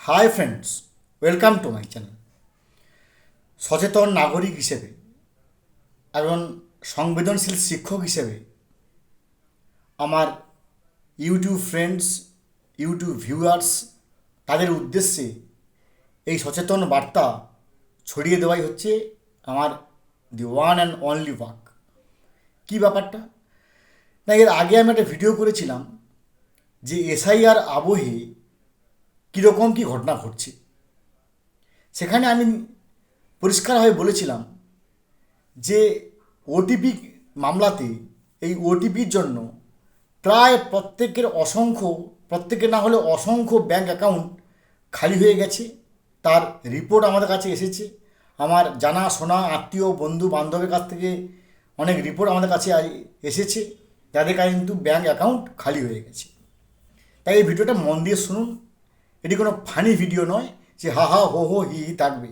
Hi friends welcome to my channel সচেতন নাগরিক হিসেবে, একজন সংবেদনশীল শিক্ষক হিসেবে, আমার ইউটিউব ফ্রেন্ডস ইউটিউব ভিউয়ার্স তাদের উদ্দেশ্যে এই সচেতন বার্তা ছড়িয়ে দেওয়াই হচ্ছে আমার the one and only work কী ব্যাপারটা? না, এর আগে আমি একটা ভিডিও করেছিলাম যে এসআইআর আবহে কীরকম কী ঘটনা ঘটছে? সেখানে আমি পরিষ্কারভাবে বলেছিলাম যে ওটিপি মামলাতে এই ওটিপির জন্য প্রায় প্রত্যেকের অসংখ্য, প্রত্যেকের না হলে অসংখ্য ব্যাংক অ্যাকাউন্ট খালি হয়ে গেছে। তার রিপোর্ট আমাদের কাছে এসেছে। আমার জানা, শোনা, আত্মীয়, বন্ধু, বান্ধবের কাছ থেকে অনেক রিপোর্ট আমাদের কাছে এসেছে। যাদের কাছে কিন্তু ব্যাংক অ্যাকাউন্ট খালি হয়ে গেছে। তাই এই ভিডিওটা মন দিয়ে শুনুন। এটি কোনো ফানি ভিডিও নয় যে হা হা হো হো হি হি থাকবে।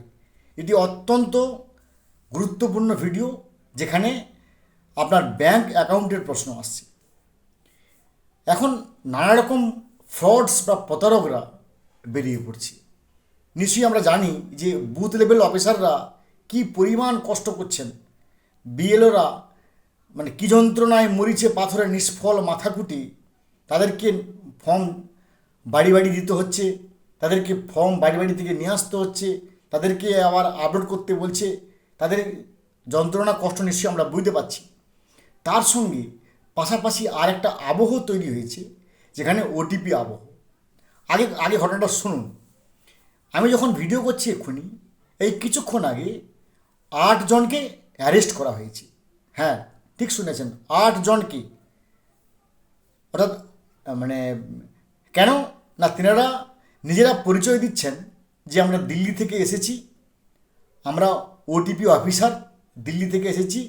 এটি অত্যন্ত গুরুত্বপূর্ণ ভিডিও যেখানে আপনার ব্যাংক অ্যাকাউন্টের প্রশ্ন আসছে। এখন নানা রকম ফ্রডস বা প্রতারকরা বেরিয়ে পড়ছে। নিশ্চয়ই আমরা জানি যে বুথ লেভেল অফিসাররা কি পরিমাণ কষ্ট করছেন। বিএলওরা মানে কী যন্ত্রণায় মরিচে পাথরে নিষ্ফল মাথাকুটি তাদেরকে ফর্ম বাড়ি বাড়ি দিতে হচ্ছে। তাদেরকে ফর্ম বাড়ি বাড়ি থেকে নিয়ে আসতে হচ্ছে, তাদেরকে আবার আপলোড করতে বলছে, তাদের যন্ত্রণা, কষ্ট নিশ্চয়ই আমরা বুঝতে পারছি। তার সঙ্গে পাশাপাশি আর একটা আবহ তৈরি হয়েছে, যেখানে ওটিপি আবহ। আগে আগে ঘটনাটা শুনুন। আমি যখন ভিডিও করছি এক্ষুনি, এই কিছুক্ষণ আগে আট জনকে অ্যারেস্ট করা হয়েছে। হ্যাঁ ঠিক শুনেছেন, আট জনকে। অর্থাৎ মানে কেন? না, তিনারা নিজেরা পরিচয় দিচ্ছেন যে আমরা দিল্লি থেকে এসেছি। আমরা ওটিপি অফিসার দিল্লি থেকে এসেছি।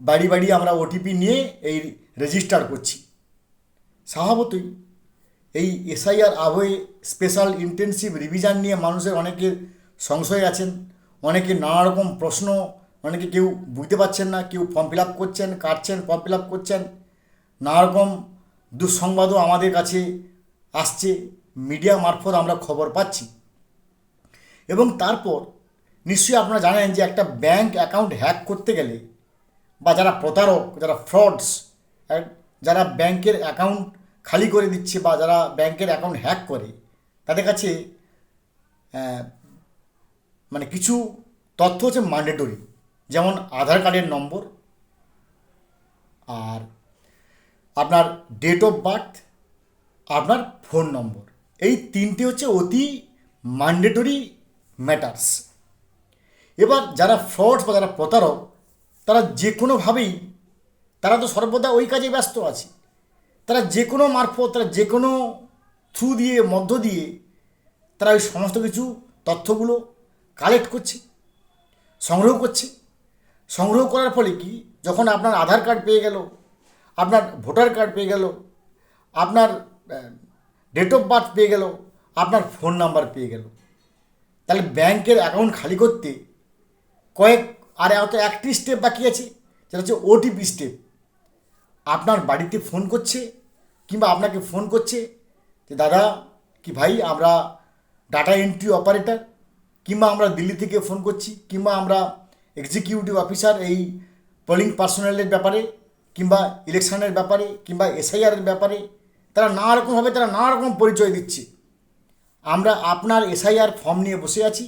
বাড়ি বাড়ি আমরা ওটিপি নিয়ে এই রেজিস্টার করছি। স্বভাবতই এই এসআইআর আবহে স্পেশাল ইন্টেনসিভ রিভিশন নিয়ে মানুষের অনেকের সংশয় আছেন, অনেকে নানা রকম প্রশ্ন, অনেকে কেউ বুঝতে পারছেন না, কেউ ফর্ম ফিল আপ করছেন, কাটছেন ফর্ম ফিল আপ করছেন। নানা রকম দুঃসংবাদও আমাদের কাছে আসছে। মিডিয়া মারফত আমরা খবর পাচ্ছি। এবং তারপর নিশ্চয়ই আপনারা জানেন যে একটা ব্যাংক অ্যাকাউন্ট হ্যাক করতে গেলে বা যারা প্রতারক, যারা ফ্রডস যারা ব্যাংকের অ্যাকাউন্ট খালি করে দিচ্ছে বা যারা ব্যাংকের অ্যাকাউন্ট হ্যাক করে, তাদের কাছে মানে কিছু তথ্য হচ্ছে ম্যান্ডেটরি যেমন আধার কার্ডের নম্বর আর আপনার ডেট অফ বার্থ আপনার ফোন নম্বর এই তিনটে হচ্ছে অতি ম্যান্ডেটরি ম্যাটার্স এবার যারা ফ্রডস বা যারা প্রতারক, তারা যে কোনোভাবেই তারা তো সর্বদা ওই কাজে ব্যস্ত আছে। তারা যে কোনো মারফত, তারা যে কোনো থ্রু দিয়ে, মধ্য দিয়ে, তারা ওই সমস্ত কিছু তথ্যগুলো কালেক্ট করছে, সংগ্রহ করছে। সংগ্রহ করার ফলে কি? যখন আপনার আধার কার্ড পেয়ে গেল, আপনার ভোটার কার্ড পেয়ে গেল, আপনার ডেট অফ বার্থ পেয়ে গেল, আপনার ফোন নাম্বার পেয়ে গেল। তাহলে ব্যাংকের অ্যাকাউন্ট খালি করতে কয়েক, আর এত একটি স্টেপ বাকি আছে, যেটা হচ্ছে ওটিপি স্টেপ আপনার বাড়িতে ফোন করছে, কিংবা আপনাকে ফোন করছে যে, দাদা, কি ভাই, আমরা ডাটা এন্ট্রি অপারেটর কিংবা আমরা দিল্লি থেকে ফোন করছি, কিংবা আমরা এক্সিকিউটিভ অফিসার এই পোলিং পার্সোনালের ব্যাপারে, কিংবা ইলেকশনের ব্যাপারে, কিংবা এসআইআরের ব্যাপারে তারা নানা রকমভাবে তারা নানা রকম পরিচয় দিচ্ছে। আমরা আপনার এসআইআর ফর্ম নিয়ে বসে আছি।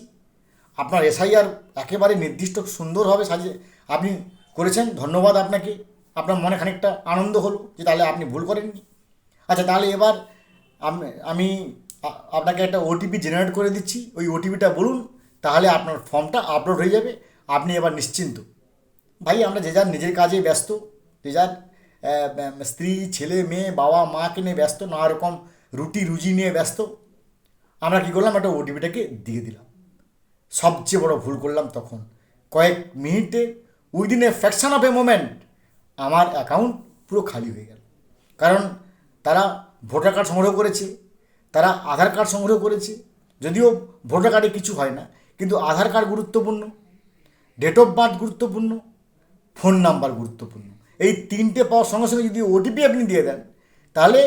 আপনার এসআইআর একেবারে নির্দিষ্ট সুন্দরভাবে সাজিয়ে আপনি করেছেন। ধন্যবাদ আপনাকে। আপনার মনে খানিকটা আনন্দ হলো যে তাহলে আপনি ভুল করেননি। আচ্ছা তাহলে এবার আমি আপনাকে একটা ওটিপি জেনারেট করে দিচ্ছি। ওই ওটিপিটা বলুন, তাহলে আপনার ফর্মটা আপলোড হয়ে যাবে। আপনি এবার নিশ্চিন্ত। ভাই, আমরা যে যার নিজের কাজে ব্যস্ত, যে যার স্ত্রী, ছেলে, মেয়ে, বাবা মাকে নিয়ে ব্যস্ত নানা রকম রুটি, রুজি নিয়ে ব্যস্ত। আমরা কী করলাম? একটা ওটিপিটাকে দিয়ে দিলাম। সবচেয়ে বড় ভুল করলাম তখন। কয়েক মিনিটে within a fraction of a moment আমার অ্যাকাউন্ট পুরো খালি হয়ে গেল। কারণ তারা ভোটার কার্ড সংগ্রহ করেছে, তারা আধার কার্ড সংগ্রহ করেছে। যদিও ভোটার কার্ডে কিছু হয় না, কিন্তু আধার কার্ড গুরুত্বপূর্ণ ডেট অফ বার্থ গুরুত্বপূর্ণ ফোন নাম্বার গুরুত্বপূর্ণ। এই তিনটে পাওয়ার সঙ্গে সঙ্গে যদি ওটিপি আপনি দিয়ে দেন, তাহলে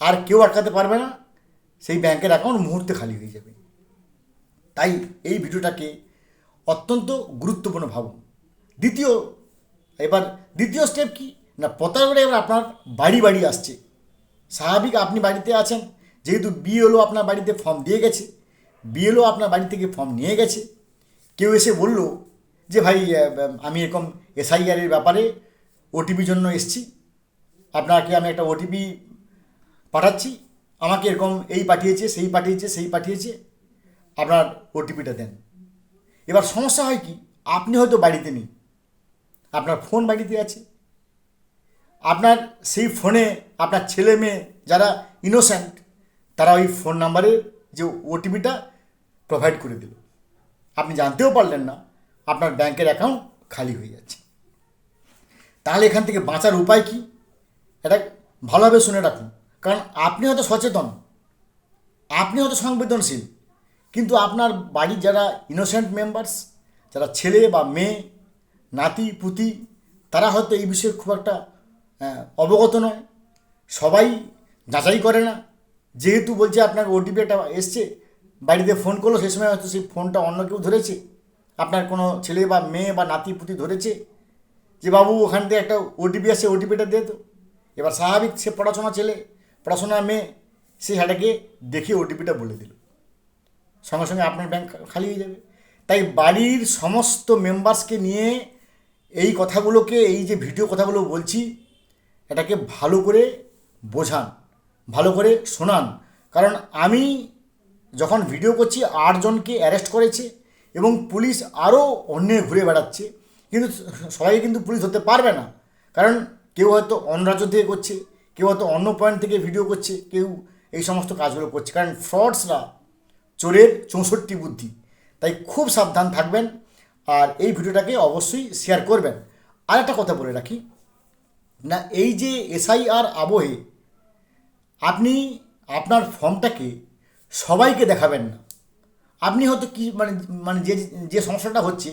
আর কেউ আটকাতে পারবে না, সেই ব্যাংকের অ্যাকাউন্ট মুহূর্তে খালি হয়ে যাবে। তাই এই ভিডিওটাকে অত্যন্ত গুরুত্বপূর্ণ ভাবুন। দ্বিতীয়, এবার দ্বিতীয় স্টেপ কি? না প্রতারকরা এবার আপনার বাড়ি বাড়ি আসছে। স্বাভাবিক আপনি বাড়িতে আছেন, যেহেতু বিএলও আপনার বাড়িতে ফর্ম দিয়ে গেছে বিএলও আপনার বাড়ি থেকে ফর্ম নিয়ে গেছে। কেউ এসে বলল যে, ভাই আমি এরকম এসআইআরের ব্যাপারে ওটিপির জন্য এসছি। আপনাকে আমি একটা ওটিপি পাঠাচ্ছি। আমাকে এরকম এই পাঠিয়েছে, সেই পাঠিয়েছে সেই পাঠিয়েছে। আপনার ওটিপিটা দেন। এবার সমস্যা হয় কি? আপনি হয়তো বাড়িতে নেই। আপনার ফোন বাড়িতে আছে। আপনার সেই ফোনে আপনার ছেলে মেয়ে যারা ইনোসেন্ট তারা ওই ফোন নাম্বারের যে ওটিপিটা প্রোভাইড করে দিল। আপনি জানতেও পারলেন না, আপনার ব্যাংকের অ্যাকাউন্ট খালি হয়ে যাচ্ছে। তাহলে এখান থেকে বাঁচার উপায় কি? এটা ভালোভাবে শুনে রাখুন। কারণ আপনি হয়তো সচেতন, আপনি হয়তো সংবেদনশীল, কিন্তু আপনার বাড়ির যারা ইনোসেন্ট মেম্বার্স যারা ছেলে বা মেয়ে, নাতি, পুতি, তারা হয়তো এই বিষয়ে খুব একটা অবগত নয়। সবাই যাচাই করে না। যেহেতু বলছে আপনার ওটিপি একটা এসছে, বাড়িতে ফোন করল সেই সময় হয়তো সেই ফোনটা অন্য কেউ ধরেছে। আপনার কোনো ছেলে বা মেয়ে বা নাতি, পুতি ধরেছে। যে বাবু ওখান থেকে একটা ওটিপি আসছে ওটিপিটা দে তো। এবার স্বাভাবিক সে পড়াশোনা ছেলে পড়াশোনা মেয়ে, সে সেটাকে দেখে ওটিপিটা বলে দিল। সঙ্গে সঙ্গে আপনার ব্যাংক খালি হয়ে যাবে। তাই বাড়ির সমস্ত মেম্বার্সকে নিয়ে এই কথাগুলোকে, এই যে ভিডিও কথাগুলো বলছি, এটাকে ভালো করে বোঝান, ভালো করে শোনান। কারণ আমি যখন ভিডিও করছি, আটজনকে অ্যারেস্ট করেছে এবং পুলিশ আরও অন্যে ঘুরে বেড়াচ্ছে। কিন্তু সবাই কিন্তু পুলিশ ধরতে পারবে না। কারণ কেউ হয়তো অন্য রাজ্য থেকে করছে, কেউ হয়তো অন্য পয়েন্ট থেকে ভিডিও করছে, কেউ এই সমস্ত কাজগুলো করছে। কারণ ফ্রডসরা চোরের চৌষট্টি বুদ্ধি। তাই খুব সাবধান থাকবেন আর এই ভিডিওটাকে অবশ্যই শেয়ার করবেন। আর একটা কথা বলে রাখি, না, এই যে এসআইআর আবহে আপনি আপনার ফর্মটাকে সবাইকে দেখাবেন না। আপনি হয়তো কি মানে মানে যে যে সমস্যাটা হচ্ছে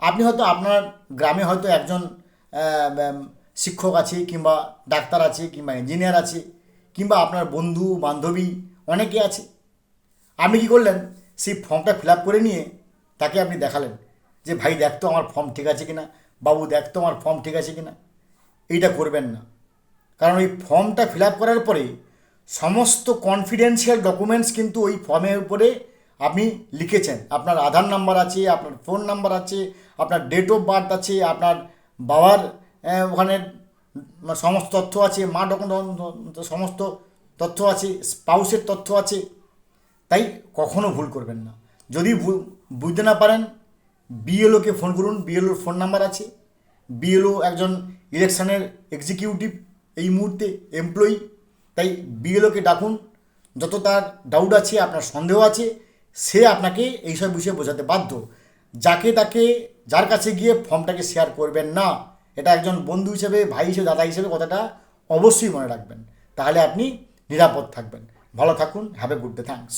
আপনি হয়তো আপনার গ্রামে হয়তো একজন শিক্ষক আছে কিংবা ডাক্তার আছে কিংবা ইঞ্জিনিয়ার আছে কিংবা আপনার বন্ধু, বান্ধবী অনেকে আছে। আপনি কি করলেন? সেই ফর্মটা ফিল করে নিয়ে তাকে আপনি দেখালেন যে, ভাই, দেখ তো আমার ফর্ম ঠিক আছে কিনা। বাবু, দেখ তো আমার ফর্ম ঠিক আছে কিনা। এইটা করবেন না। কারণ ওই ফর্মটা ফিল করার পরে সমস্ত কনফিডেন্সিয়াল ডকুমেন্টস কিন্তু ওই ফর্মের উপরে আপনি লিখেছেন। আপনার আধার নাম্বার আছে, আপনার ফোন নাম্বার আছে, আপনার ডেট অফ বার্থ আছে, আপনার বাবার ওখানে সমস্ত তথ্য আছে, মা ডকুমেন্ট সমস্ত তথ্য আছে, স্পাউসের তথ্য আছে, তাই কখনো ভুল করবেন না। যদি বুঝতে না পারেন বিএলওকে ফোন করুন বিএলওর ফোন নাম্বার আছে বিএলও একজন ইলেকশনের এক্সিকিউটিভ এই মুহূর্তে এমপ্লয়ি তাই বিএলওকে ডাকুন, যত তার ডাউট আছে, আপনার সন্দেহ আছে সে আপনাকে এইসব বিষয়ে বোঝাতে বাধ্য। যাকে তাকে, যার কাছে গিয়ে ফর্মটাকে শেয়ার করবেন না, এটা একজন বন্ধু হিসেবে, ভাই হিসেবে, দাদা হিসেবে কথাটা অবশ্যই মনে রাখবেন। তাহলে আপনি নিরাপদ থাকবেন। ভালো থাকুন have a good day thanks